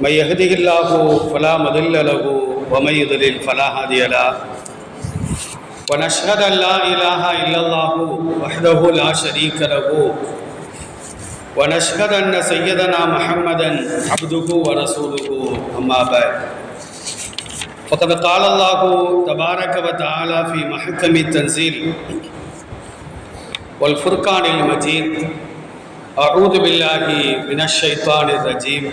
من يهده الله فلا مضل له ومن يضلل فلا هادي له. ونشهد أن لا إله إلا الله وحده لا شريك له. ونشهد أن سيدنا محمدا عبده ورسوله. أما بعد. فقد قال الله تبارك وتعالى في محكم التنزيل والفرقان المجيد أعوذ بالله من الشيطان الرجيم.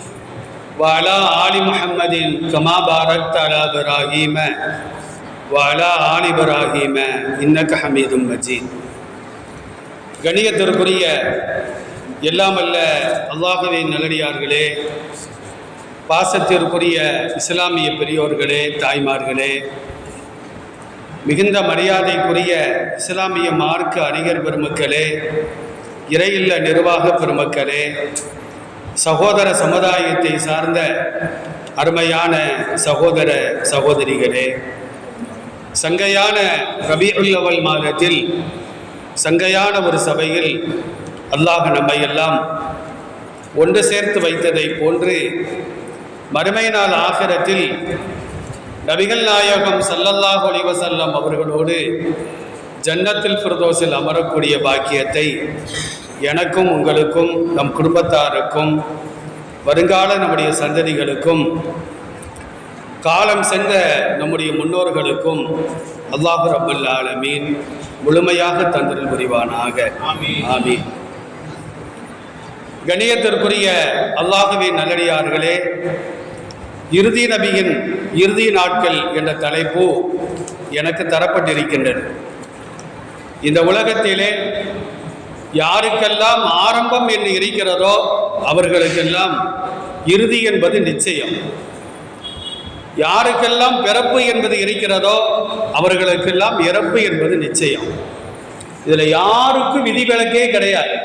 وعلى آل محمد كما باركت على إبراهيم وعلى آل إبراهيم إنك حميد مجيد கணியத்திற்குரிய எல்லாமல்ல அல்லாஹுவின் நல்லடியார்களே பாசத்திற்குரிய இஸ்லாமிய பெரியோர்களே தாய்மார்களே மிகுந்த மரியாதைக்குரிய இஸ்லாமிய மார்க்க அறிஞர் பெருமக்களே இறையில்ல நிர்வாக பெருமக்களே சகோதர சமுதாயத்தை சார்ந்த அருமையான சகோதர சகோதரிகளே சங்கையான ரபியுல்லவல் மாதத்தில் சங்கையான ஒரு சபையில் அல்லாஹ் நம்மை எல்லாம் ஒன்று சேர்த்து வைத்ததை போன்று மறுமை நாள் ஆகரத்தில் நபிகள் நாயகம் சல்லல்லாஹ் ஒளிவசல்லம் அவர்களோடு ஜன்னத்தில் ஃபிர்தோஸில் அமரக்கூடிய பாக்கியத்தை எனக்கும் உங்களுக்கும் நம் குடும்பத்தாருக்கும் வருங்கால நம்முடைய சந்ததிகளுக்கும் காலம் சென்ற நம்முடைய முன்னோர்களுக்கும் அல்லாஹு ரபுல் ஆலமீன் முழுமையாக தந்திரல் புரிவானாக. ஆமீன். கணியத்திற்குரிய அல்லாஹுவின் நல்லடியார்களே இறுதி நபியின் இறுதி நாட்கள் என்ற தலைப்பு எனக்கு தரப்பட்டிருக்கின்றது. இந்த உலகத்திலே யாருக்கெல்லாம் ஆரம்பம் என்று இருக்கிறதோ அவர்களுக்கெல்லாம் இறுதி என்பது நிச்சயம். யாருக்கெல்லாம் பிறப்பு என்பது இருக்கிறதோ அவர்களுக்கெல்லாம் இறப்பு என்பது நிச்சயம். இதில் யாருக்கும் விதிவிலக்கே கிடையாது.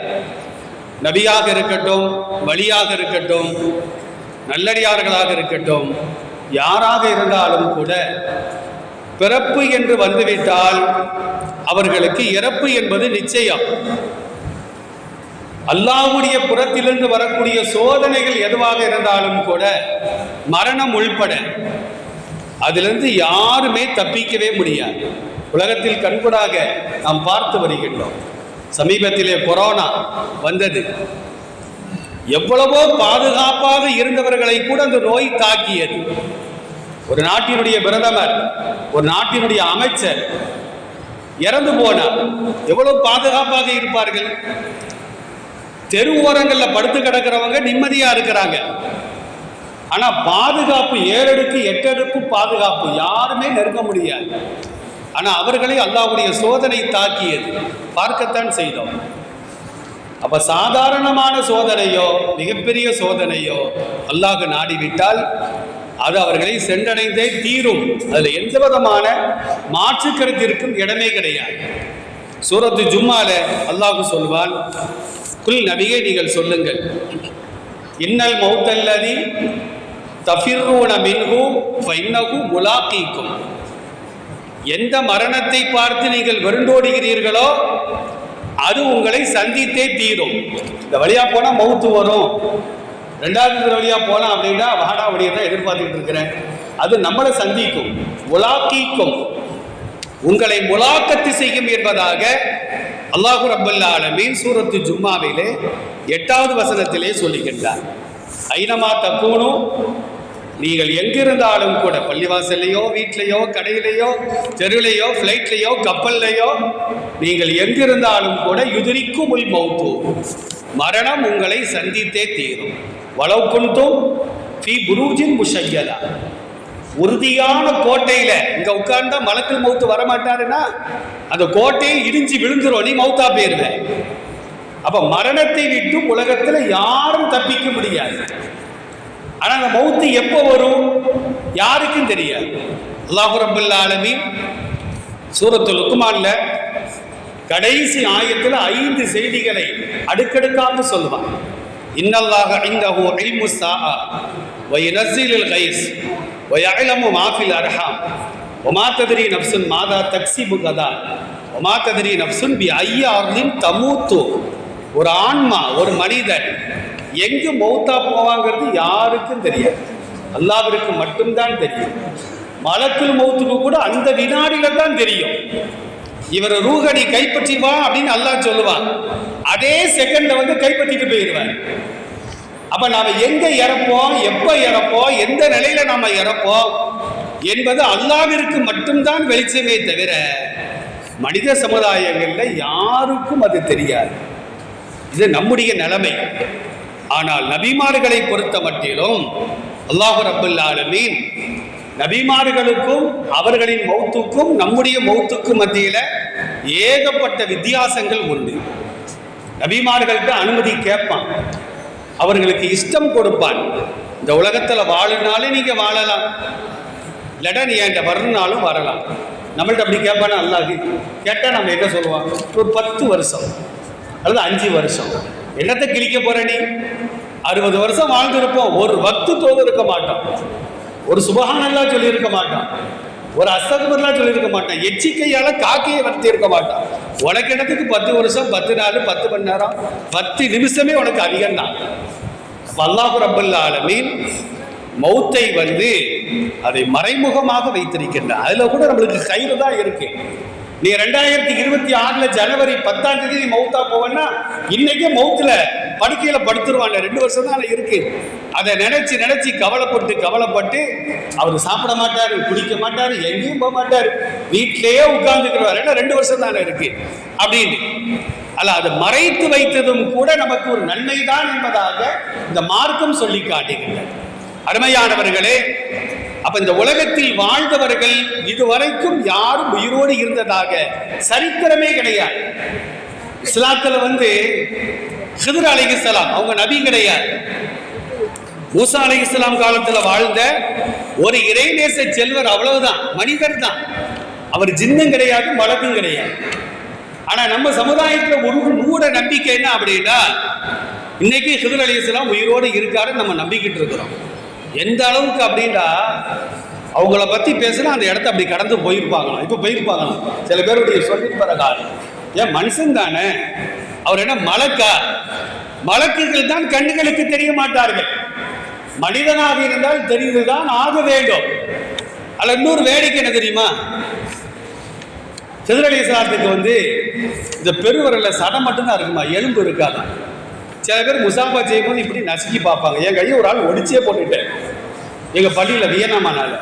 நபியாக இருக்கட்டும் வழியாக இருக்கட்டும் நல்லடியார்களாக இருக்கட்டும் யாராக இருந்தாலும் கூட பிறப்பு என்று வந்துவிட்டால் அவர்களுக்கு இறப்பு என்பது நிச்சயம். அல்லாவுடைய புறத்திலிருந்து வரக்கூடிய சோதனைகள் எதுவாக இருந்தாலும் கூட மரணம் உள்பட அதிலிருந்து யாருமே தப்பிக்கவே முடியாது. உலகத்தில் கண்கூடாக நாம் பார்த்து வருகின்றோம். சமீபத்திலே கொரோனா வந்தது. எவ்வளவோ பாதுகாப்பாக இருந்தவர்களை கூட அந்த நோய் தாக்கியது. ஒரு நாட்டினுடைய பிரதமர் ஒரு நாட்டினுடைய அமைச்சர் இறந்து போனார். எவ்வளவு பாதுகாப்பாக இருப்பார்கள்? தெரு ஓரங்களில் படுத்து கிடக்கிறவங்க நிம்மதியாக இருக்கிறாங்க. ஆனால் பாதுகாப்பு ஏழடுக்கு எட்டடுக்கு பாதுகாப்பு யாருமே நெருங்க முடியாது. ஆனால் அவர்களை அல்லாவுடைய சோதனை தாக்கியது. பார்க்கத்தான் செய்தோம். அப்போ சாதாரணமான சோதனையோ மிகப்பெரிய சோதனையோ அல்லாஹ் நாடிவிட்டால் அது அவர்களை சென்றடைந்தே தீரும். அதில் எந்த விதமான மாற்று கருத்திற்கும் இடமே கிடையாது. சூரத்து ஜும்மால அல்லாஹ் சொல்வான் குல் நபிகை நீங்கள் சொல்லுங்கள். இன்னல் மௌத்தல்லதி தஃபிர்ரூன மின்ஹு ஃபைன்னஹு முலாக்கீக்கும். எந்த மரணத்தை பார்த்து நீங்கள் விருண்டோடுகிறீர்களோ அது உங்களை சந்தித்தே தீரும். இந்த வழியா போனால் மவுத்து வரும். ரெண்டாவது இந்த வழியாக போகலாம் அப்படின்னா வாடா வழியை தான் எதிர்பார்த்துட்டு இருக்கிறேன். அது நம்மளை சந்திக்கும். முலாக்கீக்கும். உங்களை முலாக்கத்து செய்யும் என்பதாக அல்லாஹு ரப்பல்லா ஆலமீன் சூரத்து ஜும்மாவிலே எட்டாவது வசனத்திலே சொல்லுகின்றார். ஐனமா தப்பூனும் நீங்கள் எங்கிருந்தாலும் கூட பள்ளிவாசல்லையோ வீட்டிலையோ கடையிலையோ தெருவிலையோ ஃப்ளைட்லையோ கப்பல்லையோ நீங்கள் எங்கிருந்தாலும் கூட யுதிரிக்கும் உள் மௌத்து. மரணம் உங்களை சந்தித்தே தீரும். வளவுக்குண்டும் ஃபி புரூஜின் முஷையலா. உறுதியான கோட்டையில. இங்க உட்கார்ந்தா மலத்தில் மௌத்து வர மாட்டாருன்னா அந்த கோட்டையை இடிஞ்சு விழுந்துரும். நீ மௌத்தா போயிருவேன் அப்ப மரணத்தை விட்டு உலகத்துல யாரும் தப்பிக்க முடியாது. ஆனா அந்த மௌத்து எப்போ வரும்? யாருக்கும் தெரியாது. அல்லாஹு ரபுல் ஆலமி சூரத்து லுக்குமான்ல கடைசி ஆயத்தில் ஐந்து செய்திகளை அடுக்கடுக்காக சொல்லுவான். இன்னல்லாக ஐந்தஹு இல்மு ஸாஆ கைஸ் வை யஅலமு மா அர்ஹாம் ஒமா ததிரி நப்சுன் மாதா தக்ஸிபு கதா ஒமா ததிரி நப்சுன் பி ஐயா அர்லின் தமூத்து ஒரு ஆன்மா ஒரு மனிதன் எங்கு மௌத்தா போவாங்கிறது யாருக்கும் தெரியாது. அல்லாவிற்கு மட்டும்தான் தெரியும். மலக்குள் மௌத்துக்கு கூட அந்த வினாடியில தான் தெரியும். இவர் ரூகடி கைப்பற்றிவா அப்படின்னு அல்லாஹ் சொல்லுவான். அதே செகண்ட்ல வந்து கைப்பற்றிட்டு போயிடுவார். அப்போ நாம் எங்கே இறப்போம்? எப்போ இறப்போம்? எந்த நிலையில் நாம் இறப்போம்? என்பது அல்லாவிற்கு மட்டும்தான் வெளிச்சமே தவிர மனித சமுதாயங்களில் யாருக்கும் அது தெரியாது. இது நம்முடைய நிலைமை. ஆனால் நபிமார்களை பொறுத்த மட்டிலும் அல்லாஹு ரபுல் நபிமார்களுக்கும் அவர்களின் மௌத்துக்கும் நம்முடைய மௌத்துக்கும் மத்தியில் ஏகப்பட்ட வித்தியாசங்கள் உண்டு. நபிமார்கள்ட்ட அனுமதி கேட்பான். அவர்களுக்கு இஷ்டம் கொடுப்பான். இந்த உலகத்தில் வாழினாலே நீங்க வாழலாம். இல்லைடா நீ என்கிட்ட வரணுனாலும் வரலாம். நம்மள்ட்ட அப்படி கேட்பானா அல்லாது கேட்டால் நம்ம என்ன சொல்லுவாங்க? ஒரு பத்து வருஷம் அல்லது அஞ்சு வருஷம். என்னத்தை கிழிக்க போகிற நீ? அறுபது வருஷம் வாழ்ந்திருப்போம். ஒரு வக்து தோது இருக்க மாட்டோம் ஒரு சுபகானெல்லாம் சொல்லியிருக்க மாட்டான். ஒரு அசகுபர்லா சொல்லியிருக்க மாட்டான். எச்சிக்கையால் காக்கையை வளர்த்திருக்க மாட்டான். உனக்கு இடத்துக்கு பத்து வருஷம் பத்து நாள் பத்து மணி நேரம்? பத்து நிமிஷமே உனக்கு அதிகம் தான் அல்லாஹு ரபுல் ஆலமீன் மௌத்தை வந்து அதை மறைமுகமாக வைத்திருக்கின்றான் அதில் கூட நம்மளுக்கு கயிறு தான் இருக்கு. நீ ரெண்டாயிரத்தி இருபத்தி ஆறில் ஜனவரி பத்தாம் தேதி நீ மௌத்தா போவேன்னா இன்னைக்கே மௌத்தில் படுக்கையில படுத்துருவாங்க. ரெண்டு வருஷம் தான் இருக்கு. அதை நினைச்சு நினைச்சு கவலைப்பட்டு கவலைப்பட்டு அவர் சாப்பிட மாட்டாரு குடிக்க மாட்டாரு எங்கேயும் போக மாட்டாரு. வீட்டிலேயே உட்கார்ந்துக்கிறவாரு ஏன்னா ரெண்டு வருஷம் தானே இருக்கு. அப்படின்னு. அல்ல அதை மறைத்து வைத்ததும் கூட நமக்கு ஒரு நன்மை தான் என்பதாக இந்த மார்க்கம் சொல்லி காட்டுகின்றது. அருமையானவர்களே அப்ப இந்த உலகத்தில் வாழ்ந்தவர்கள் இதுவரைக்கும் யாரும் உயிரோடு இருந்ததாக சரித்திரமே கிடையாது. இஸ்லாத்துல வந்து ஹிதர் அலைஹிஸ்ஸலாம் அவங்க நபி கிடையாது. மூசா இஸ்லாம் காலத்தில் வாழ்ந்த ஒரு இறைநேச செல்வர் அவ்வளவுதான் மனிதர் தான். அவர் ஜின்னும் கிடையாது மலக்கும் கிடையாது. ஆனால் நம்ம சமுதாயத்தில் ஒரு மூட நம்பிக்கை என்ன அப்படின்னா இன்னைக்கு ஹிதர் அலைஹிஸ்ஸலாம் உயிரோடு இருக்காரு நம்ம நம்பிக்கிட்டு இருக்கிறோம். எந்த அளவுக்கு அப்படின்னா அவங்கள பற்றி பேசினா அந்த இடத்த அப்படி கடந்து போயிருப்பாங்களாம். இப்போ போயிருப்பாங்களாம். சில பேருடைய சொல்லிட்டு வர காலம் ஏன் மனுஷன் தானே? அவர் என்ன மலக்கா? மலக்குகள் தான் கண்ணுகளுக்கு தெரிய மாட்டார்கள். மனிதனாக இருந்தால் தெரிந்துதான் ஆக வேண்டும். அல்ல இன்னொரு வேடிக்கை என்ன தெரியுமா? சிதறலி சாரத்துக்கு வந்து இந்த பெருவரில் சடம் மட்டும்தான் இருக்குமா? எலும்பு இருக்காதான் சில பேர் முசாஃபா செய்யும்போது இப்படி நசுக்கி பார்ப்பாங்க. என் கையை ஒரு ஆள் ஒடிச்சே போட்டுட்டேன். எங்கள் பள்ளியில் வியனாமானால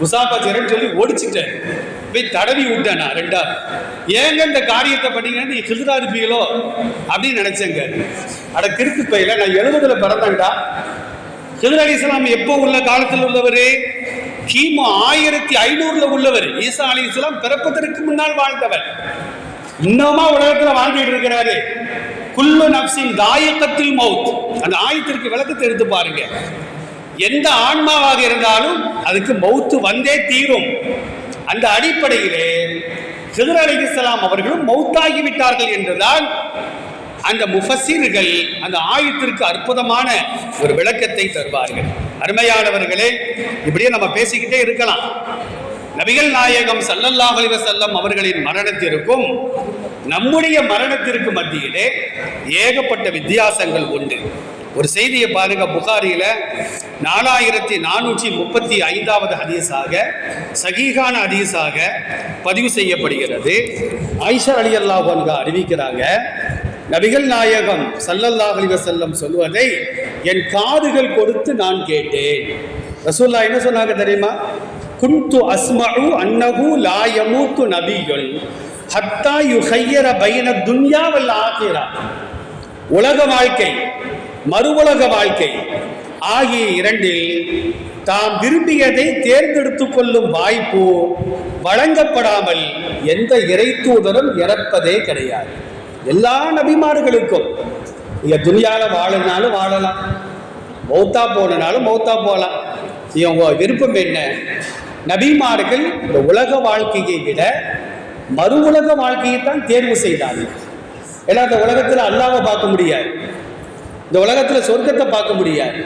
முசாஃபா செய்யறேன்னு சொல்லி ஒடிச்சிட்டேன். போய் தடவி விட்டேன் நான் ரெண்டா. ஏங்க இந்த காரியத்தை பண்ணீங்கன்னு நீ கிருதா இருப்பீங்களோ அப்படின்னு நினைச்சேங்க. அட கிறுக்கு பையில நான் எழுபதுல பிறந்தேன்டா. ஹிதர் அலி இஸ்லாம் எப்போ உள்ள காலத்தில் உள்ளவர்? கிமு ஆயிரத்தி ஐநூறுல உள்ளவர். ஈசா அலி இஸ்லாம் பிறப்பதற்கு முன்னால் வாழ்ந்தவர். இன்னமா உலகத்துல வாழ்ந்துட்டு இருக்கிறாரு. குல்லு நப்சின் தாயக்கத்தில் மவுத் அந்த ஆயத்திற்கு விளக்கத்தை எடுத்து பாருங்க. எந்த ஆன்மாவாக இருந்தாலும் அதுக்கு மௌத்து வந்தே தீரும். அந்த அடிப்படையிலே ஹிதர் அலிகலாம் அவர்களும் மௌத்தாகி விட்டார்கள் என்றுதான் அந்த முஃபசீர்கள் அந்த ஆயத்திற்கு அற்புதமான ஒரு விளக்கத்தை தருவார்கள். அருமையானவர்களே இப்படியே நம்ம பேசிக்கிட்டே இருக்கலாம். நபிகள் நாயகம் ஸல்லல்லாஹு செல்லம் அவர்களின் மரணத்திற்கும் நம்முடைய மரணத்திற்கு மத்தியிலே ஏகப்பட்ட வித்தியாசங்கள் உண்டு. ஒரு செய்தியை பாருங்க புகாரியில நாலாயிரத்தி நானூற்றி முப்பத்தி ஐந்தாவது ஹதீஸாக சகீகான ஹதீஸாக பதிவு செய்யப்படுகிறது. ஐஷர் அலி அல்லாஹ் அறிவிக்கிறாங்க நபிகள் நாயகம் ஸல்லல்லாஹு செல்லம் வஸல்லம் சொல்வதை என் காதுகள் கொடுத்து நான் கேட்டேன். ரசூல்லா என்ன சொன்னாங்க தெரியுமா? குந்து அஸ்மஹு அன்னஹு லாயமூத்து யமூத்து ஹத்தா யுஹையர பைன துன்யா வல் ஆகிரா உலக வாழ்க்கை மறு உலக வாழ்க்கை ஆகிய இரண்டில் தாம் விரும்பியதை தேர்ந்தெடுத்து கொள்ளும் வாய்ப்பு வழங்கப்படாமல் எந்த இறை தூதரும் இறப்பதே கிடையாது. எல்லா நபிமார்களுக்கும் நீங்க துனியால வாழனாலும் வாழலாம். மௌத்தா போனனாலும் மௌத்தா போகலாம் இவங்க விருப்பம் என்ன? நபிமார்கள் இந்த உலக வாழ்க்கையை விட மறு உலக வாழ்க்கையை தான் தேர்வு செய்தார்கள். ஏன்னா இந்த உலகத்தில் அல்லாவை பார்க்க முடியாது. இந்த உலகத்தில் சொர்க்கத்தை பார்க்க முடியாது.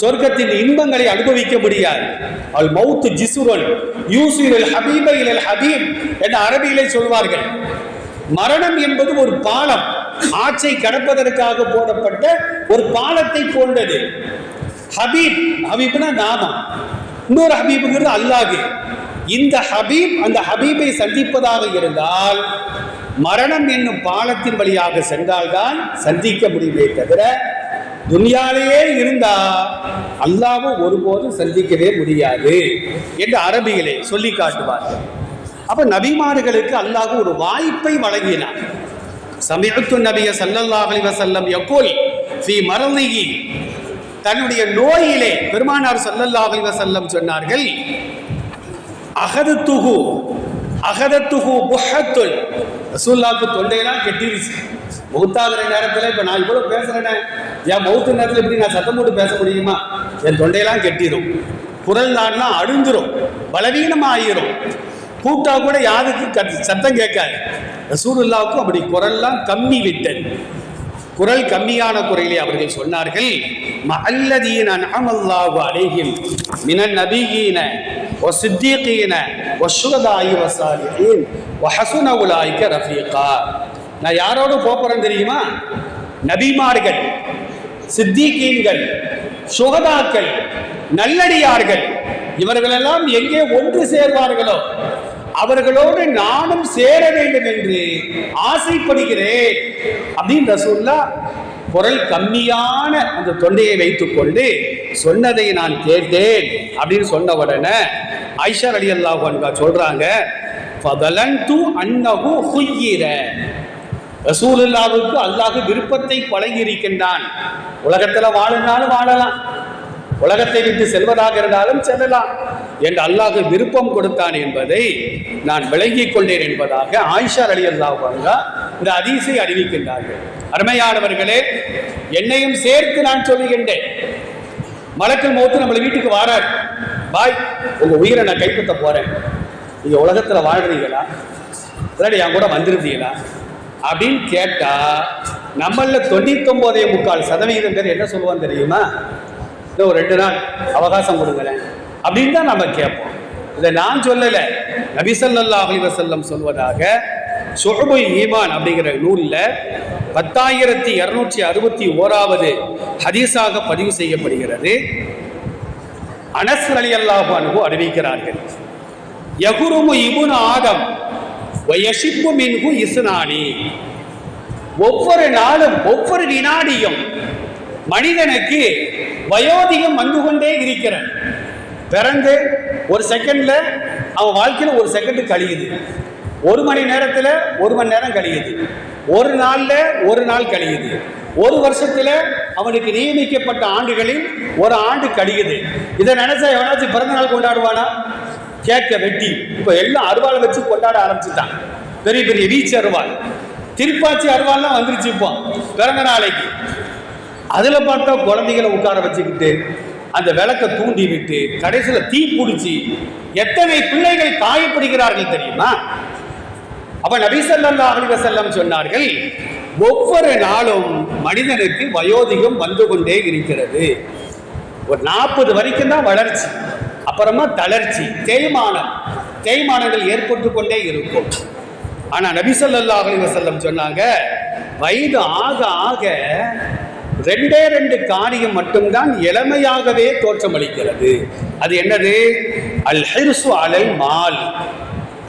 சொர்க்கத்தின் இன்பங்களை அனுபவிக்க முடியாது. அல் மவுத்து ஜிசுரன் யூசுரல் ஹபீப இலல் ஹபீப் என்ற அரபியிலே சொல்வார்கள். மரணம் என்பது ஒரு பாலம். ஆற்றை கடப்பதற்காக போடப்பட்ட ஒரு பாலத்தை போன்றது. ஹபீப் ஹபீப்னா நாமம். இன்னொரு ஹபீபுங்கிறது அல்லாஹ் இந்த ஹபீப் அந்த ஹபீபை சந்திப்பதாக இருந்தால் மரணம் என்னும் பாலத்தின் வழியாக சென்றால்தான் சந்திக்க முடியுமே தவிர துனியாலேயே இருந்தா அல்லாவும் ஒருபோதும் சந்திக்கவே முடியாது என்று அரபிகளை சொல்லி காட்டுவார்கள். அப்ப நபிமார்களுக்கு அல்லாஹ் ஒரு வாய்ப்பை வழங்கினான் சமயத்து நபிய சல்லல்லாஹு அலைஹி எப்போல் ஸ்ரீ ஃபீ தன்னுடைய நோயிலே பெருமானார் சல்லல்லாஹு அலைஹி வஸல்லம் சொன்னார்கள் அகதத்துஹு அகதத்துகு புஹத்துல். ரசூல்லாவுக்கு தொண்டையெல்லாம் கெட்டிருச்சு. மௌத்தாகிற நேரத்தில் இப்போ நான் இவ்வளோ பேசுகிறேனே என் மௌத்து நேரத்தில் இப்படி நான் சத்தம் போட்டு பேச முடியுமா? என் தொண்டையெல்லாம் கெட்டிடும் குரல் நாடெல்லாம் அழுந்துரும் பலவீனமாக ஆயிரும் கூட்டா கூட யாருக்கு கத்- சத்தம் கேட்காது. ரசூலுல்லாவுக்கும் அப்படி குரல்லாம் கம்மி விட்டது. குரல் கம்மியான குறையிலே அவர்கள் சொன்னார்கள் மல்லதீன அனஅமல்லாஹு அலைஹிம் மினன் நபியீன வசித்தீகீன வஷுஹதாஇ வஸாலிஹீன் வஹஸுன உலாயிக ரஃபீகா. நான் யாரோட போறேன் தெரியுமா? நபிமார்கள் சித்திகீன்கள் சுகதாக்கள் நல்லடியார்கள் இவர்களெல்லாம் எங்கே ஒன்று சேர்வார்களோ அவர்களோடு நானும் சேர வேண்டும் என்று ஆசைப்படுகிறேன். அப்படின்னு ரசூல்லா குரல் கம்மியான அந்த தொண்டையை வைத்துக்கொண்டு சொன்னதை நான் கேட்டேன் அப்படின்னு சொன்ன உடனே ஐஷா அலி அல்லாஹ் சொல்றாங்க ஃபதலன்து ஹுய்யிர. ரசூலுல்லாவுக்கு அல்லாஹ் விருப்பத்தை பழகியிருக்கின்றான். உலகத்தில் உலகத்துல வாழினாலும் வாழலாம். உலகத்தை விட்டு செல்வதாக இருந்தாலும் செல்லலாம். என்று அல்லாஹ் விருப்பம் கொடுத்தான் என்பதை நான் விளங்கிக் கொண்டேன் என்பதாக ஆயிஷா அலி அல்லாஹ் இந்த அதிசை அறிவிக்கின்றார்கள். அருமையானவர்களே என்னையும் சேர்த்து நான் சொல்லுகின்றேன். மலக்கள் மௌத்து நம்மளை வீட்டுக்கு வாரார். பாய் உங்க உயிரை நான் கைப்பற்ற போறேன். நீங்க உலகத்துல வாழ்றீங்களா? இல்லாட்டி என் கூட வந்திருந்தீங்களா? அப்படின்னு கேட்டா நம்மள தொண்ணூத்தொன்பதே முக்கால் சதவீதம் பேர் என்ன சொல்லுவான் தெரியுமா? இன்னும் ஒரு ரெண்டு நாள் அவகாசம் கொடுக்குறேன் அப்படின்னு தான் நம்ம கேட்போம். இதை நான் சொல்லலை. நபிசல்லா அலி வசல்லம் சொல்வதாக சுஹபுல் ஈமான் அப்படிங்கிற நூலில் பத்தாயிரத்தி இரநூற்றி அறுபத்தி ஓராவது ஹதீஸாக பதிவு செய்யப்படுகிறது. அனஸ் அலி அல்லாஹு அனுகு அறிவிக்கிறார்கள். யகுருமு இபுன் ஆதம் வயசிப்பு மின்கு இசுனானி ஒவ்வொரு நாளும் ஒவ்வொரு வினாடியும் மனிதனுக்கு வயோதிகம் வந்து கொண்டே இருக்கிறான். பிறந்து ஒரு செகண்ட்ல அவன் வாழ்க்கையில் ஒரு செகண்ட் கழியுது ஒரு மணி நேரத்தில் ஒரு மணி நேரம் கழியுது. ஒரு நாளில் ஒரு நாள் கழியுது. ஒரு வருஷத்தில் அவனுக்கு நியமிக்கப்பட்ட ஆண்டுகளில் ஒரு ஆண்டு கழியுது. இதை நினைச்சா எவனாச்சும் பிறந்த நாள் கொண்டாடுவானா? கேட்க வெட்டி. இப்போ எல்லாம் அருவாளை வச்சு கொண்டாட ஆரம்பிச்சுட்டான். பெரிய பெரிய வீச்சு அருவாள். திருப்பாச்சி அருவாள்லாம் வந்துருச்சு இப்போ பிறந்த நாளைக்கு. அதில் பார்த்தா குழந்தைகளை உட்கார வச்சுக்கிட்டு அந்த விளக்கை தூண்டி விட்டு கடைசியில் தீ பிடிச்சி எத்தனை பிள்ளைகள் காயப்படுகிறார்கள் தெரியுமா? அப்ப நபி ஸல்லல்லாஹு சொன்னார்கள் ஒவ்வொரு நாளும் மனிதனுக்கு வயோதிகம் வந்து கொண்டே இருக்கிறது. ஒரு நாற்பது வரைக்கும் தான் வளர்ச்சி அப்புறமா தளர்ச்சி தேய்மானம். தேய்மானங்கள் ஏற்பட்டு கொண்டே இருக்கும். ஆனால் நபி ஸல்லல்லாஹு சொன்னாங்க வயது ஆக ஆக ரெண்டே ரெண்டு காரியம் மட்டும்தான் இளமையாகவே தோற்றமளிக்கிறது. அது என்னது? அல் ஹிர்சு அலல் மால்.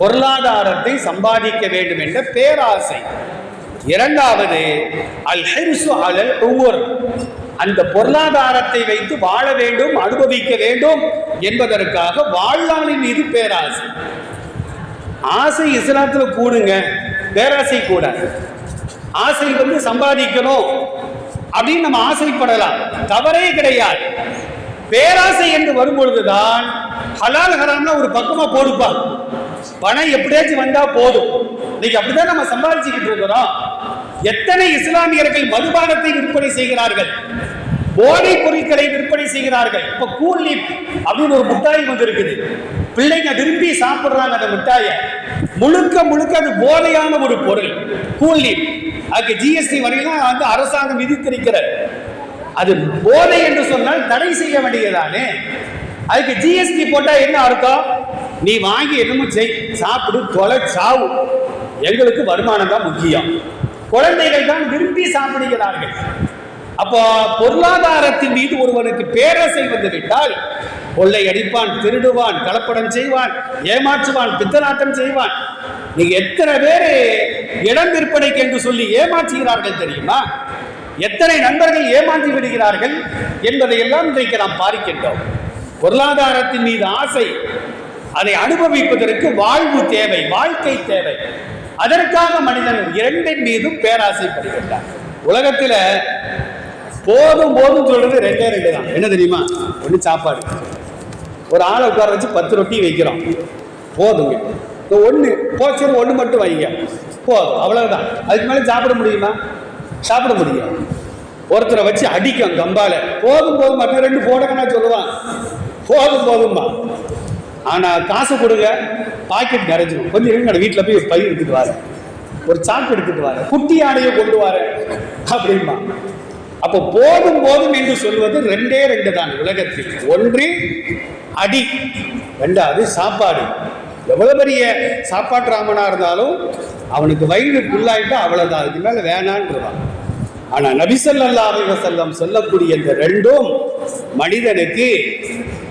பொருளாதாரத்தை சம்பாதிக்க வேண்டும் என்ற பேராசை. இரண்டாவது அல் ஹிர்சு அலல் உவர். அந்த பொருளாதாரத்தை வைத்து வாழ வேண்டும் அனுபவிக்க வேண்டும் என்பதற்காக வாழ்நாளின் மீது பேராசை. ஆசை இஸ்லாத்தில் கூடுங்க பேராசை கூட ஆசை வந்து சம்பாதிக்கணும் அப்படின்னு நம்ம ஆசைப்படலாம். தவறே கிடையாது. பேராசை என்று வரும்பொழுதுதான் ஹலால் ஹராம்னா ஒரு பக்கமாக போடுப்பாங்க. பணம் எப்படியாச்சும் வந்தா போதும். இன்னைக்கு அப்படிதான் நம்ம சம்பாதிச்சுக்கிட்டு இருக்கிறோம். எத்தனை இஸ்லாமியர்கள் மதுபானத்தை விற்பனை செய்கிறார்கள்? போதை பொருட்களை விற்பனை செய்கிறார்கள். இப்ப கூல் லீப் அப்படின்னு ஒரு மிட்டாய் வந்து இருக்குது பிள்ளைங்க விரும்பி சாப்பிடுறாங்க அந்த மிட்டாயை. முழுக்க முழுக்க அது போதையான ஒரு பொருள். கூல் லீப் அதுக்கு ஜிஎஸ்டி வரையிலும் வந்து அரசாங்கம் விதித்திருக்கிறது. அது போதை என்று சொன்னால் தடை செய்ய வேண்டியதானே அதுக்கு ஜிஎஸ்டி போட்டா என்ன அர்த்தம்? நீ வாங்கி என்னமோ செய் சாப்பிடு தொலை சாவு. எங்களுக்கு வருமானம் தான் முக்கியம். குழந்தைகள் தான் விரும்பி சாப்பிடுகிறார்கள். அப்போ பொருளாதாரத்தின் மீது ஒருவனுக்கு பேரசை வந்து விட்டால் கொள்ளை அடிப்பான் திருடுவான் கலப்படம் செய்வான் ஏமாற்றுவான் பித்தநாட்டம் செய்வான். நீங்க எத்தனை பேர் இடம் விற்பனைக்கு என்று சொல்லி ஏமாற்றுகிறார்கள் தெரியுமா? எத்தனை நண்பர்கள் ஏமாற்றி விடுகிறார்கள் என்பதை எல்லாம் இன்றைக்கு நாம் பார்க்கின்றோம். பொருளாதாரத்தின் மீது ஆசை அதை அனுபவிப்பதற்கு வாழ்வு தேவை வாழ்க்கை தேவை. அதற்காக மனிதன் இரண்டின் மீதும் பேராசைப்படுகின்றான். உலகத்தில் போதும் போதும் சொல்றது ரெண்டே ரெண்டு தான். என்ன தெரியுமா? ஒன்று சாப்பாடு. ஒரு ஆளை உட்கார வச்சு பத்து ரொட்டி வைக்கிறோம். போதுங்க. இப்போ ஒன்று போச்சு ஒன்று மட்டும் வைங்க. போதும் அவ்வளவுதான். அதுக்கு மேலே சாப்பிட முடியுமா? சாப்பிட முடியும். ஒருத்தரை வச்சு அடிக்கும் கம்பால. போதும் போதும் மற்ற ரெண்டு போடுங்கண்ணா சொல்லுவான். போதும் போதும்மா. ஆனா காசு கொடுங்க பாக்கெட் நிறைஞ்சிடும் கொஞ்சம் இருங்க வீட்டில் போய் ஒரு பை எடுத்துட்டு வாரு ஒரு சாக்கு எடுத்துட்டு வாரு குட்டி ஆடையை கொண்டு வரேன் அப்படின்பா அப்போ போதும் போதும் என்று சொல்வது ரெண்டே ரெண்டு தான் உலகத்தில். ஒன்று அடி ரெண்டாவது சாப்பாடு. எவ்வளவு பெரிய சாப்பாட்டு ராமனா இருந்தாலும் அவனுக்கு வயிறு ஃபுல்லாயிட்டா அவ்வளவுதான். அதுக்கு மேல வேணான்றான் ஆனா நபிசல்லா அலைவசல்லம் சொல்லக்கூடிய இந்த ரெண்டும் மனிதனுக்கு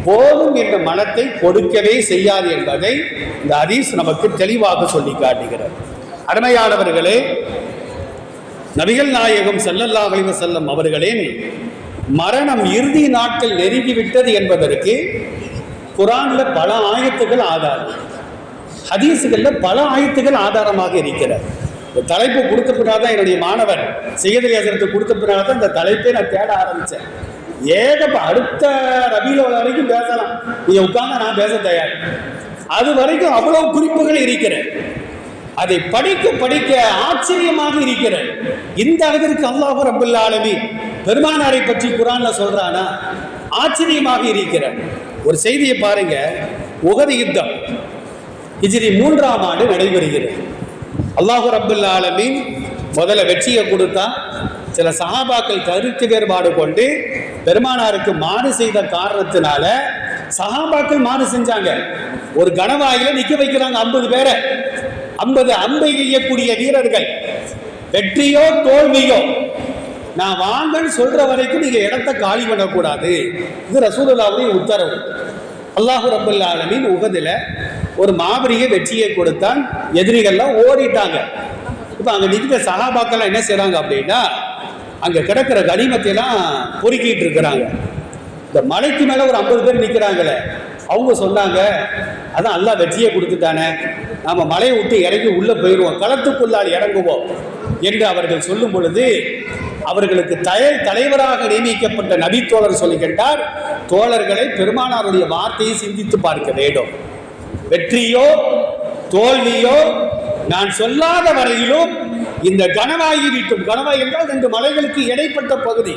போதும் என்ற மனத்தை கொடுக்கவே செய்யாது என்பதை இந்த ஹதீஸ் நமக்கு தெளிவாக சொல்லி காட்டுகிறார் அருமையானவர்களே நபிகள் நாயகம் ஸல்லல்லாஹு அலைஹி வஸல்லம் அவர்களின் மரணம் இறுதி நாட்கள் நெருங்கிவிட்டது என்பதற்கு குரானில் பல ஆயத்துகள் ஆதாரம். ஹதீஸுகளில் பல ஆயத்துகள் ஆதாரமாக இருக்கிறது. இந்த தலைப்பு கொடுத்த பின்னால் தான் என்னுடைய மாணவர் செய்யதலி ஹசரத்து கொடுத்த பின்னால் தான் இந்த தலைப்பை நான் தேட ஆரம்பித்தேன். ஏகப்ப அடுத்த ரபியில வரைக்கும் பேசலாம். நீங்க உட்கார்ந்து நான் பேச தயார். அது வரைக்கும் அவ்வளவு குறிப்புகள் இருக்கிறேன் அதை படிக்க படிக்க ஆச்சரியமாக இருக்கிறேன் இந்த அளவிற்கு அல்லாஹு ரபுல் ஆலமி பெருமானாரை பற்றி குரான்ல சொல்றானா? ஆச்சரியமாக இருக்கிறேன் ஒரு செய்தியை பாருங்க. உகது யுத்தம். இஜிரி மூன்றாம் ஆண்டு நடைபெறுகிறது. அல்லாஹு ரபுல் ஆலமி முதல்ல வெற்றியை கொடுத்தா சில சஹாபாக்கள் கருத்து வேறுபாடு கொண்டு பெருமானாருக்கு மாறு செய்த காரணத்தினால சகாபாக்கள் மாறு செஞ்சாங்க. ஒரு கனவாயில நிக்க வைக்கிறாங்க ஐம்பது பேரை. ஐம்பது அம்பை எய்யக்கூடிய வீரர்கள். வெற்றியோ தோல்வியோ? நான் வாங்கன்னு சொல்ற வரைக்கும் நீங்க இடத்த காலி பண்ணக்கூடாது. இது ரசூலுல்லாவுடைய உத்தரவு. அல்லாஹு ரபுல் ஆலமின் உகதுல ஒரு மாபெரிய வெற்றியை கொடுத்தான். எதிரிகள்லாம் ஓடிட்டாங்க. இப்போ அங்கே நிற்கிற சகாபாக்கள்லாம் என்ன செய்கிறாங்க அப்படின்னா அங்கே கிடக்கிற கனிமத்தையெல்லாம் பொறுக்கிட்டு இருக்கிறாங்க. இந்த மலைக்கு மேலே ஒரு ஐம்பது பேர் நிற்கிறாங்களே அவங்க சொன்னாங்க அதான் அல்லாஹ் வெற்றியை கொடுத்துட்டானே. நாம் மலையை விட்டு இறங்கி உள்ளே போயிடுவோம் களத்துக்குள்ளால் இறங்குவோம் என்று அவர்கள் சொல்லும் பொழுது அவர்களுக்கு தய தலைவராக நியமிக்கப்பட்ட நபி தோழர் சொல்லி கேட்டார் தோழர்களை பெருமானாருடைய வார்த்தையை சிந்தித்து பார்க்க வேண்டும். வெற்றியோ தோல்வியோ நான் சொல்லாத வரையிலும் இந்த கனவாயி விட்டும் கனவாய் என்றால் ரெண்டு மலைகளுக்கு இடைப்பட்ட பகுதி.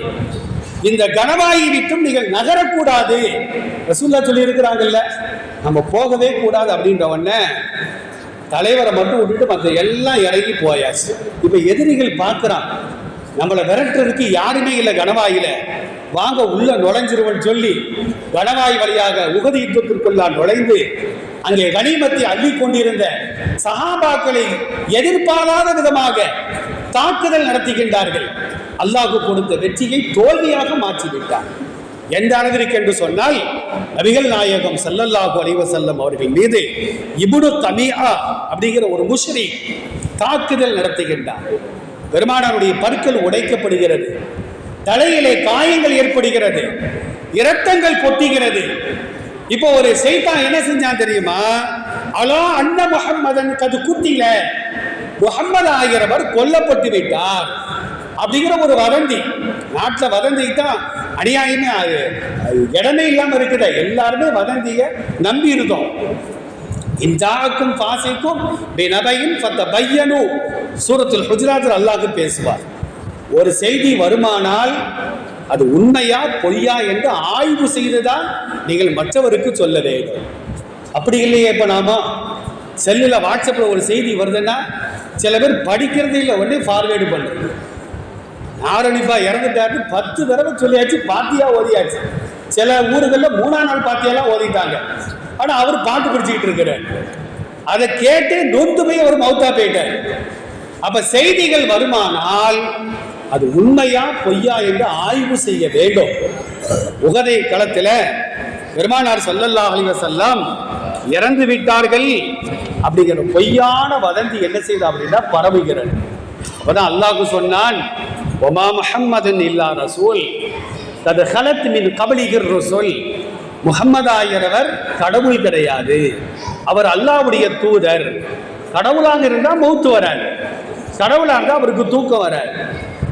இந்த கனவாயி விட்டும் நீங்கள் நகரக்கூடாது. ரசூல்லா சொல்லி இருக்கிறாங்கல்ல நம்ம போகவே கூடாது அப்படின்ற உடனே தலைவரை மட்டும் விட்டுட்டு மற்ற எல்லாம் இறங்கி போயாச்சு. இப்ப எதிரிகள் பார்க்குறான் நம்மளை விரட்டுறதுக்கு யாருமே இல்லை கனவாயில வாங்க உள்ள நுழைஞ்சிருவன் சொல்லி வடவாய் வழியாக உகதி யுத்தத்திற்குள்ளான் நுழைந்து அங்கே கனிமத்தை அள்ளி கொண்டிருந்த சகாபாக்களை எதிர்பாராத விதமாக தாக்குதல் நடத்துகின்றார்கள். அல்லாஹு கொடுத்த வெற்றியை தோல்வியாக மாற்றிவிட்டார். எந்த அளவிற்கு என்று சொன்னால் நபிகள் நாயகம் சல்லல்லாஹு அலைஹி அவர்கள் மீது இப்னு தமியா அப்படிங்கிற ஒரு முஷ்ரி தாக்குதல் நடத்துகின்றார். பெருமானாருடைய பற்கள் உடைக்கப்படுகிறது. தலையிலே காயங்கள் ஏற்படுகிறது இரத்தங்கள் கொட்டுகிறது இப்போ ஒரு செய்தான் என்ன செஞ்சான் தெரியுமா? அலா அண்ண முகம்மதன் கது குத்தில முகம்மது ஆகிறவர் கொல்லப்பட்டு விட்டார் அப்படிங்கிற ஒரு வதந்தி. நாட்டில் வதந்தி தான் அநியாயமே அது. இடமே இல்லாமல் இருக்குதா. எல்லாருமே வதந்தியை நம்பி இருந்தோம் இந்தாக்கும் பாசிக்கும் பினபையும் ஃபத்த பையனு சூரத்தில் குஜராத்தில் அல்லாஹ் பேசுவார். ஒரு செய்தி வருமானால் அது உண்மையா பொய்யா என்று ஆய்வு செய்துதான் நீங்கள் மற்றவருக்கு சொல்ல வேண்டும். அப்படி இல்லையே இப்போ நாம? செல்லில் வாட்ஸ்அப்பில் ஒரு செய்தி வருதுன்னா சில பேர் படிக்கிறது இல்லை ஒன்று ஃபார்வேர்டு பண்ணுறது நாரணிப்பா இறந்துட்டாரு பத்து தடவை சொல்லியாச்சு பாத்தியா ஓதியாச்சு. சில ஊர்களில் மூணாம் நாள் பாத்தியெல்லாம் ஓதிட்டாங்க. ஆனால் அவர் பாட்டு பிடிச்சிக்கிட்டு இருக்கிறார். அதை கேட்டு நொந்து போய் அவர் மௌத்தா போயிட்டார். அப்ப செய்திகள் வருமானால் அது உண்மையா பொய்யா என்று ஆய்வு செய்ய வேண்டும். உகதை களத்தில் பெருமானார் ஸல்லல்லாஹு அலிவசல்லாம் இறந்து விட்டார்கள் அப்படிங்கிற பொய்யான வதந்தி என்ன செய்யுது அப்படின்னா பரவுகிறது. அப்பதான் அல்லாஹு சொன்னான் ஒமா முஹம்மதன் இல்லா ரசூல் தது ஹலத் மின் கபலிகர் ரசூல். முகம்மதாயிரவர் கடவுள் கிடையாது. அவர் அல்லாஹ்வுடைய தூதர். கடவுளாக இருந்தால் மௌத்து வராது கடவுளாக இருந்தால் அவருக்கு தூக்கம் வராது.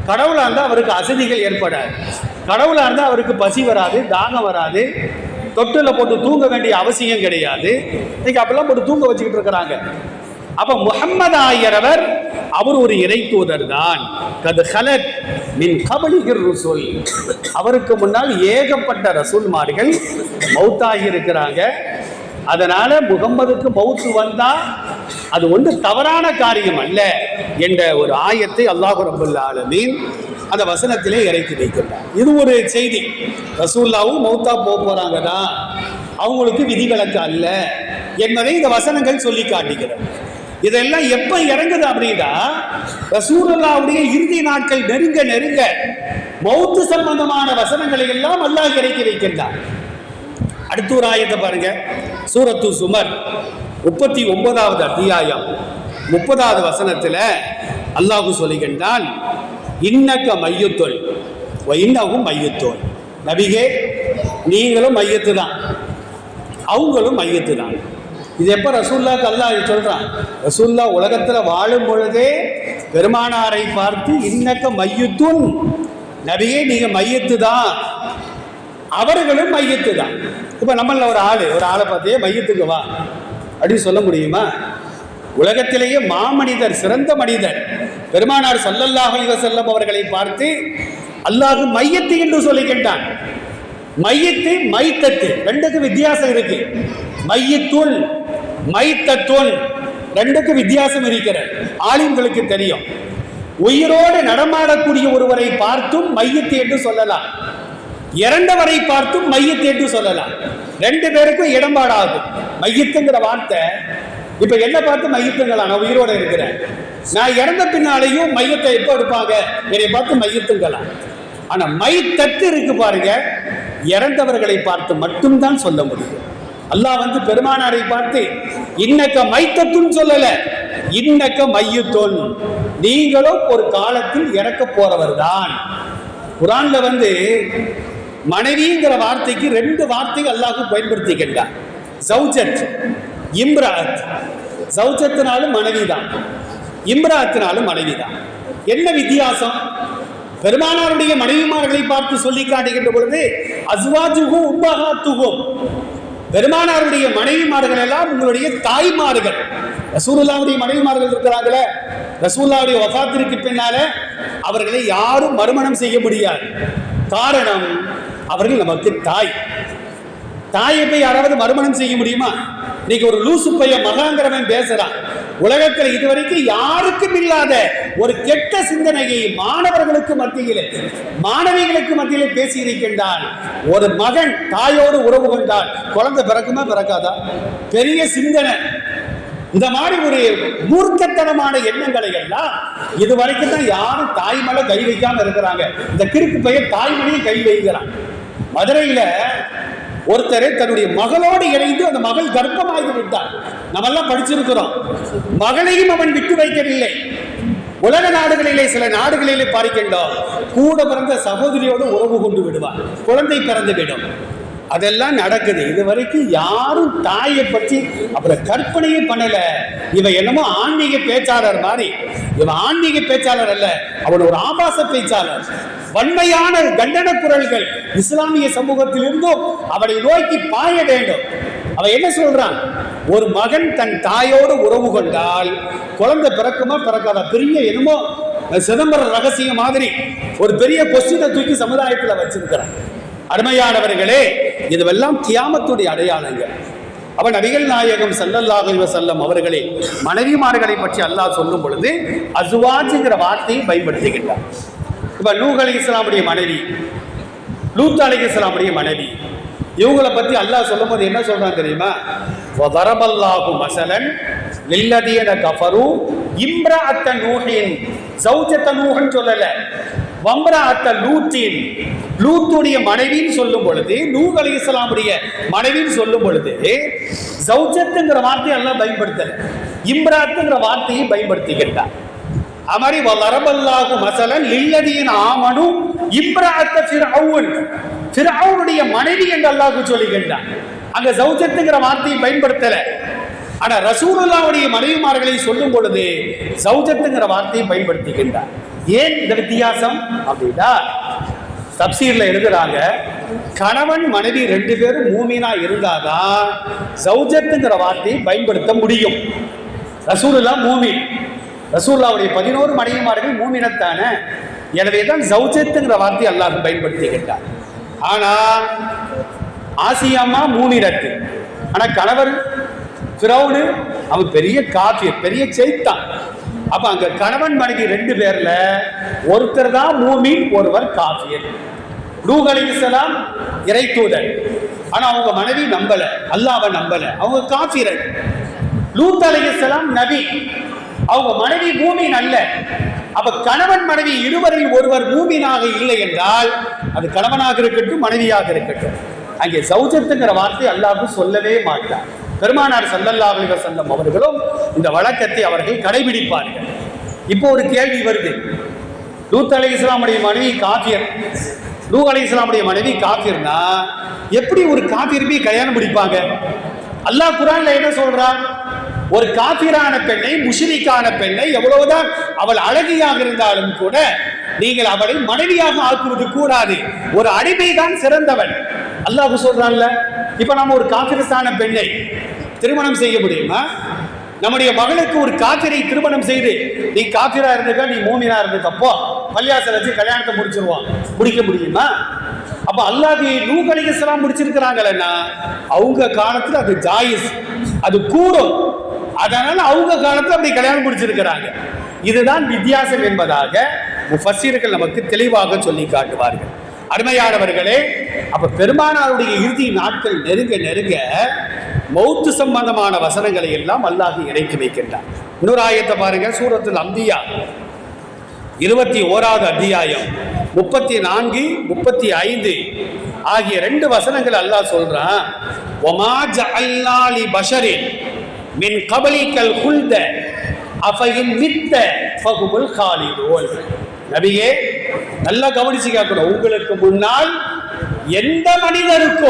கடவுளாக இருந்தால் அவருக்கு அசதிகள் ஏற்படாது. கடவுளாக இருந்தால் அவருக்கு பசி வராது தாகம் வராது. தொட்டில் போட்டு தூங்க வேண்டிய அவசியம் கிடையாது. இன்னைக்கு அப்பெல்லாம் போட்டு தூங்க வச்சுக்கிட்டு இருக்கிறாங்க. அப்போ முகம்மது ஆயரவர் அவர் ஒரு இறை தூதர் தான் கது ஹலத் மின் கபலிகிர் ருசுல். அவருக்கு முன்னால் ஏகப்பட்ட ரசூல்மார்கள் மௌத்தாகி இருக்கிறாங்க. அதனால முகம்மதுக்கு மௌத்து வந்தா அது ஒன்று தவறான காரியம் அல்ல. என்ற ஒரு ஆயத்தை அல்லாஹு ரபுல் ஆலமீன் அந்த வசனத்திலே இறக்கி வைக்கிறார் இது ஒரு செய்தி. ரசூல்லாவும் மௌத்தா போக போறாங்க தான் அவங்களுக்கு விதிவிலக்கு அல்ல என்பதை இந்த வசனங்கள் சொல்லி காட்டுகிறது. இதெல்லாம் எப்ப இறங்குது அப்படின்னா ரசூலுல்லாவுடைய இறுதி நாட்கள் நெருங்க நெருங்க மௌத்து சம்பந்தமான வசனங்களை எல்லாம் அல்லாஹ் இறக்கி வைக்கின்றார். அடுத்த ஒரு ஆயத்தை பாருங்க. சூரத்து சுமர் முப்பத்தி ஒன்பதாவது அத்தியாயம். முப்பதாவது வசனத்துல அல்லாஹு சொல்லுகின்றான் இன்னக்க மையத்தொல் இன்னவும் மையத்தோல் நபிகே நீங்களும் மையத்து தான். அவங்களும் மையத்து தான். இது எப்போ ரசூல்லாக்கு அல்லாஹ் சொல்றான்? ரசூல்லா உலகத்தில் வாழும் பொழுதே பெருமானாரை பார்த்து இன்னக்க மையத்துன். நபியே நீங்க மையத்து தான். அவர்களும் மையத்து தான். இப்போ நம்மள ஒரு ஆள் ஒரு ஆளை பார்த்தே மையத்துக்கு வா. அப்படின்னு சொல்ல முடியுமா? உலகத்திலேயே மாமனிதர் சிறந்த மனிதர். பெருமானார் ஸல்லல்லாஹு அலைஹி அவர்களை பார்த்து அல்லாஹு மையத்து என்று சொல்லுகின்றான் மையத்து மைத்தத்து. ரெண்டுக்கு வித்தியாசம் இருக்கு. மையத்துள் மைத்தத்துள் ரெண்டுக்கு வித்தியாசம் இருக்கிறது. ஆலிம்களுக்கு தெரியும். உயிரோடு நடமாடக்கூடிய ஒருவரை பார்த்தும் மையத்து என்று சொல்லலாம். இறந்தவரை பார்த்தும் மையத்து என்று சொல்லலாம். ரெண்டு பேருக்கும் இடம்பாடாகும். மையத்துங்கிற வார்த்தை இப்ப என்ன பார்த்து மையத்துங்களா நான் உயிரோட இருக்கிறேன். நான் இறந்த பின்னாலேயும் மையத்தை எப்போ எடுப்பாங்க? என்னை பார்த்து மையத்துங்களா? ஆனா மை தட்டு இருக்கு பாருங்க. இறந்தவர்களை பார்த்து மட்டும்தான் சொல்ல முடியும். அல்லாஹ் வந்து பெருமானாரை பார்த்து இன்னக்க மைத்தத்துன்னு சொல்லல. இன்னக்க மையத்தொன். நீங்களும் ஒரு காலத்தில் இறக்க போறவர்தான். குரான்ல வந்து மனைவிங்கிற வார்த்தைக்கு ரெண்டு வார்த்தை அல்லாஹும் பயன்படுத்திக்கின்றார் சௌஜத். இம்ராத். சௌச்சத்தினாலும் மனைவி தான் இம்ராத்தினாலும் மனைவி தான் என்ன வித்தியாசம்? பெருமானாருடைய மனைவிமார்களை பார்த்து சொல்லி காட்டுகின்ற பொழுது அஸ்வாஜுகும் உபகாத்துகும் பெருமானாருடைய மனைவிமார்கள் எல்லாம் உங்களுடைய தாய்மார்கள். ரசூலுல்லாவுடைய மனைவிமார்கள் இருக்கிறாங்களே ரசூல்லாவுடைய வசாத்திற்கு பின்னால அவர்களை யாரும் மறுமணம் செய்ய முடியாது. காரணம் அவர்கள் நமக்கு தாய். தாயை போய் யாராவது மறுமணம் செய்ய முடியுமா? இன்னைக்கு ஒரு லூசு பையன் மகாங்கிறவன் பேசுறான். உலகத்தில் இதுவரைக்கும் யாருக்கும் இல்லாத ஒரு கெட்ட சிந்தனையை மாணவர்களுக்கு மத்தியில் மாணவிகளுக்கு மத்தியில் பேசியிருக்கின்றான். ஒரு மகன் தாயோடு உறவு கொண்டால் குழந்தை பிறக்குமா பிறக்காதா? பெரிய சிந்தனை. இந்த மாதிரி ஒரு மூர்க்கத்தனமான எண்ணங்களை எல்லாம் இது வரைக்கும் தான் யாரும் தாய் கை வைக்காம இருக்கிறாங்க. இந்த கிறுக்கு பையன் தாய்மொழியை கை வைக்கிறான். மதுரையில ஒருத்தர் தன்னுடைய மகளோடு இணைந்து அந்த மகள் கர்ப்பமாகி விட்டார் நம்ம எல்லாம் படிச்சிருக்கிறோம். மகளையும் அவன் விட்டு வைக்கவில்லை. உலக நாடுகளிலே சில நாடுகளிலே பார்க்கின்றோம். கூட பிறந்த சகோதரியோடு உறவு கொண்டு விடுவார் குழந்தை பிறந்து விடும். அதெல்லாம் நடக்குது. இது வரைக்கும் யாரும் தாயை பற்றி அப்புறம் கற்பனையே பண்ணலை. இவன் என்னமோ ஆன்மீக பேச்சாளர் மாதிரி. இவன் ஆன்மீக பேச்சாளர் அல்ல. அவன் ஒரு ஆபாச பேச்சாளர். வன்மையான கண்டன குரல்கள் இஸ்லாமிய சமூகத்திலிருந்தும் அவனை நோக்கி பாய வேண்டும். அவன் என்ன சொல்றான்? ஒரு மகன் தன் தாயோடு உறவு கொண்டால் குழந்தை பிறக்குமா பிறக்காத? பெரிய என்னமோ சிதம்பரம் ரகசியம் மாதிரி ஒரு பெரிய கொஸ்டினை தூக்கி சமுதாயத்தில் வச்சிருக்கிறான். அருமையானவர்களே இதுவெல்லாம் கியாமத்துடைய அடையாளங்கள். அவன் நபிகள் நாயகம் ஸல்லல்லாஹு செல்லம் அவர்களே மனைவிமார்களை பற்றி அல்லாஹ் சொல்லும் பொழுது அசுவாஜுங்கிற வார்த்தையை பயன்படுத்துகின்றார் இப்ப நூஹ் அலி இஸ்லாமுடைய மனைவி லூத் அலி இஸ்லாமுடைய மனைவி இவங்களை பத்தி அல்லாஹ் சொல்லும் போது என்ன சொல்றான் தெரியுமா? வரபல்லாஹு மசலன் லில்லதீன கஃபரு இம்ரஅத்த நூஹின் சௌஜத்த நூஹன் சொல்லல. வம்ராத்த லூத்தின் லூத்துடைய மனைவின்னு சொல்லும் பொழுது நூ அலி இஸ்லாமுடைய மனைவின்னு சொல்லும் பொழுது சௌஜத்துங்கிற வார்த்தையை எல்லாம் பயன்படுத்தல. இம்ராத்துங்கிற வார்த்தையை பயன்படுத்திக்கிட்டார் அமரி வரபல்லாஹு மசலன் லில்லதியின் ஆமனு இம்ராத்த ஃபிரவுன் ஃபிரவுனுடைய மனைவி என்று அல்லாஹ் சொல்லுகின்றான் அங்க சௌஜத்துங்கிற வார்த்தையை பயன்படுத்தல. ஆனா ரசூலுல்லாவுடைய மனைவிமார்களை சொல்லும் பொழுது சௌஜத்துங்கிற வார்த்தையை பயன்படுத்துகின்றார் ஏன் இந்த வித்தியாசம் அப்படின்னா தப்சீர்ல எழுதுறாங்க கணவன் மனைவி ரெண்டு பேரும் மூமினா இருந்தாதான் சௌஜத்துங்கிற வார்த்தையை பயன்படுத்த முடியும். ரசூலுல்லா மூமின். ரசூல்லாவுடைய பதினோரு மனைவிமார்கள் மூமினத்தானே. எனவே தான் சௌஜத்துங்கிற வார்த்தையை அல்லாஹ் பயன்படுத்திக்கிட்டார் ஆனா ஆசியம்மா மூமினத்து. ஆனா கணவர் பிரௌனு அவன் பெரிய காஃபியர் பெரிய செய்தான் அப்ப அங்க கணவன் மனைவி ரெண்டு பேர்ல ஒருத்தர் தான் மூமின் ஒருவர் காஃபியர் நூஹ் அலைஹிஸ்ஸலாம் இறை தூதர் ஆனா அவங்க மனைவி நம்பல அல்லாஹ்வை நம்பல. அவங்க காஃபிரன் லூத் அலைஹிஸ்ஸலாம் நபி. அவங்க மனைவி மூமின் அல்ல. அப்ப கணவன் மனைவி இருவரில் ஒருவர் மூமினாக இல்லை என்றால் அது கணவனாக இருக்கட்டும் மனைவியாக இருக்கட்டும். அங்கே சௌஜத்துங்கிற வார்த்தை அல்லாவுக்கு சொல்லவே மாட்டார் பெருமானார் சல்லல்லா அலைஹி வஸல்லம் அவர்களும் இந்த வழக்கத்தை அவர்கள் கடைபிடிப்பார்கள். இப்போ ஒரு கேள்வி வருது. லூத் அலி இஸ்லாமுடைய மனைவி காஃபியர் லூ அலி இஸ்லாமுடைய மனைவி காஃபியர்னா எப்படி ஒரு காஃபியர் போய் கல்யாணம் பிடிப்பாங்க அல்லாஹ் குரான்ல என்ன சொல்றான் ஒரு காபிரான பெண்ணை முஷிரிக்கான பெண்ணை எவ்வளவுதான் அவள் அழகியாக இருந்தாலும் கூட நீங்கள் அவளை மனைவியாக ஆக்குவது கூடாது. ஒரு அடிமை தான் சிறந்தவன் அல்லாஹ் சொல்றான்ல இப்போ நம்ம ஒரு காபிரஸ்தான பெண்ணை திருமணம் செய்ய முடியுமா? நம்முடைய மகளுக்கு ஒரு காத்திரை திருமணம் செய்து நீ காத்திரா இருந்துக்க நீ மூமினா இருந்துக்கப்போ பள்ளியாசல் வச்சு கல்யாணத்தை முடிச்சிருவான் முடிக்க முடியுமா? அப்ப அல்லாஹ் நூஹ் அலைஹிஸ்ஸலாம் முடிச்சிருக்கிறாங்களேன்னா அவங்க காலத்துல அது ஜாயிஸ் அது கூடும். அதனால அவங்க காலத்துல அப்படி கல்யாணம் முடிச்சிருக்கிறாங்க. இதுதான் வித்தியாசம் என்பதாக முஃபசீர்கள் நமக்கு தெளிவாக சொல்லி காட்டுவார்கள். அருமையானவர்களே அப்ப பெருமானாருடைய இறுதி நாட்கள் நெருங்க நெருங்க மௌத்து சம்பந்தமான வசனங்களை எல்லாம் அல்லாஹ் இறக்கி வைக்கின்றார். இன்னொரு ஆயத்தை பாருங்க சூரத்தில் அம்பியா. இருபத்தி ஓராவது அத்தியாயம் முப்பத்தி நான்கு முப்பத்தி ஐந்து ஆகிய ரெண்டு வசனங்கள் அல்லாஹ் சொல்றான். ஒமா ஜஅல்னா பஷரின் மின் கபலிக்கல் குல்த அஃபையின் மித்த ஃபகுமுல் காலிதோல் நபியே நல்லா கவனிச்சு கேட்கணும். உங்களுக்கு முன்னால் எந்த மனிதருக்கும்